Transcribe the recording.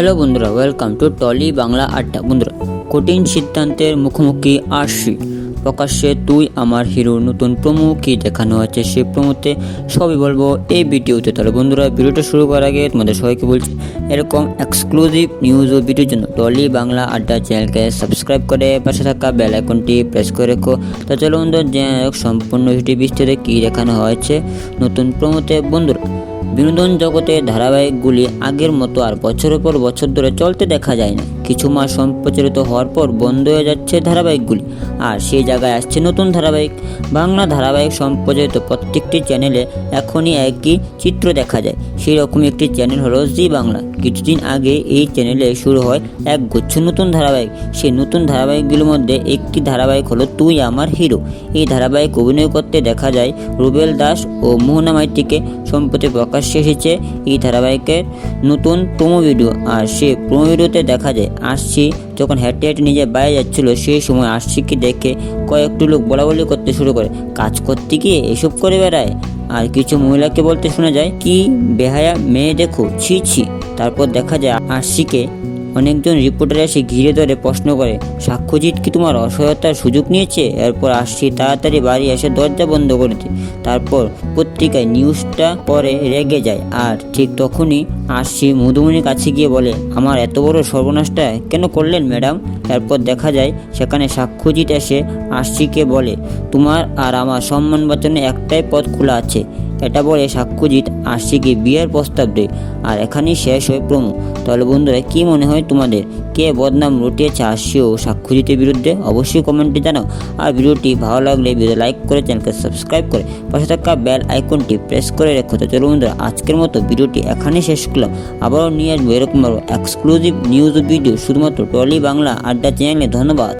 Hello বন্ধুরা welcome to trolley Bangla আড্ডা বন্ধুরা, কঠিন সিদ্ধান্তের মুখোমুখি আসছি। প্রকাশ্যে তুই আমার হিরো নতুন প্রোমো কি দেখানো আছে সেই প্রোমোতে সবই বলব এই ভিডিওতে। তাহলে বন্ধুরা, ভিডিওটা শুরু করার আগে তোমাদের সবাইকে বলছি, এরকম এক্সক্লুসিভ নিউজ ও ভিডিওর জন্য টলি বাংলা আড্ডা চ্যানেলকে সাবস্ক্রাইব করে পাশে থাকা বেল আইকনটি প্রেস করে রেখো। তো চলো বন্ধুরা সম্পূর্ণ ভিডিও বিস্তারে কী দেখানো হয়েছে নতুন প্রোমোতে বন্ধুরা বিনোদন জগতে ধারাবাহিকগুলি আগের মতো আর বছরের পর বছর ধরে চলতে দেখা যায় না কিছু মাস সম্প্রচারিত হওয়ার পর বন্ধ হয়ে যাচ্ছে ধারাবাহিকগুলি। আর সেই জায়গায় আসছে নতুন ধারাবাহিক। বাংলা ধারাবাহিক সম্প্রচারিত প্রত্যেকটি চ্যানেলে এখনই একই চিত্র দেখা যায়। সেই রকম একটি চ্যানেল হলো জি বাংলা। কিছুদিন আগে এই চ্যানেলে শুরু হয় এক গুচ্ছ নতুন ধারাবাহিক। সেই নতুন ধারাবাহিকগুলির মধ্যে একটি ধারাবাহিক হলো তুই আমার হিরো। এই ধারাবাহিক অভিনয় করতে দেখা যায় রুবেল দাস ও মোহনা মাইতিকে। সম্প্রতি প্রকাশ্যে এসেছে এই ধারাবাহিকের নতুন প্রোমো ভিডিও। আর সেই প্রোমো ভিডিওতে দেখা যায়, আসছি যখন হেঁটে হেঁটে নিজে বাইরে যাচ্ছিল, সেই সময় আসছিকে দেখে কয়েকটি লোক বলা বলি করতে শুরু করে। কাজ করতে গিয়ে এসব করে বেড়ায়। আর কিছু মহিলাকে বলতে শোনা যায়, কি বেহায়া মেয়ে দেখো, ছি ছি। তারপর দেখা যায় আশিকে অনেকজন রিপোর্টার এসে ঘিরে ধরে প্রশ্ন করে, সাক্ষ্যজিৎ কি তোমার অসহায়তার সুযোগ নিয়েছে? এরপর আসছি তাড়াতাড়ি বাড়ি এসে দরজা বন্ধ করে দিই। তারপর পত্রিকায় নিউজটা পরে রেগে যায় আর ঠিক তখনই আসছি মধুমণির কাছে গিয়ে বলে, আমার এত বড় সর্বনাশটা কেন করলেন ম্যাডাম? এরপর দেখা যায় সেখানে সাক্ষ্যজিৎ এসে আশিকে বলে, তোমার আর আমার সম্মান বাঁচানো একটাই পথ খোলা আছে এটা বলে সাক্ষ্যজিৎ আশিকে বিয়ের প্রস্তাব দেয়। আর এখানেই শেষ হয় প্রমো। তাহলে বন্ধুরা, কি মনে হয় তোমাদের? কে বদনাম রটিয়েছে আশি ও সাক্ষ্যজিতের বিরুদ্ধে? অবশ্যই কমেন্টে জানাও। আর ভিডিওটি ভালো লাগলে ভিডিও লাইক করে চ্যানেলকে সাবস্ক্রাইব করে পাশে থাকা বেল আইকনটি প্রেস করে রেখো। তো চলো বন্ধুরা, আজকের মতো ভিডিওটি এখানেই শেষ করলাম। আবারও নিয়ে আসব এরকম এক্সক্লুসিভ নিউজ ভিডিও শুধুমাত্র টলি বাংলা আড্ডা চ্যানেলে ধন্যবাদ।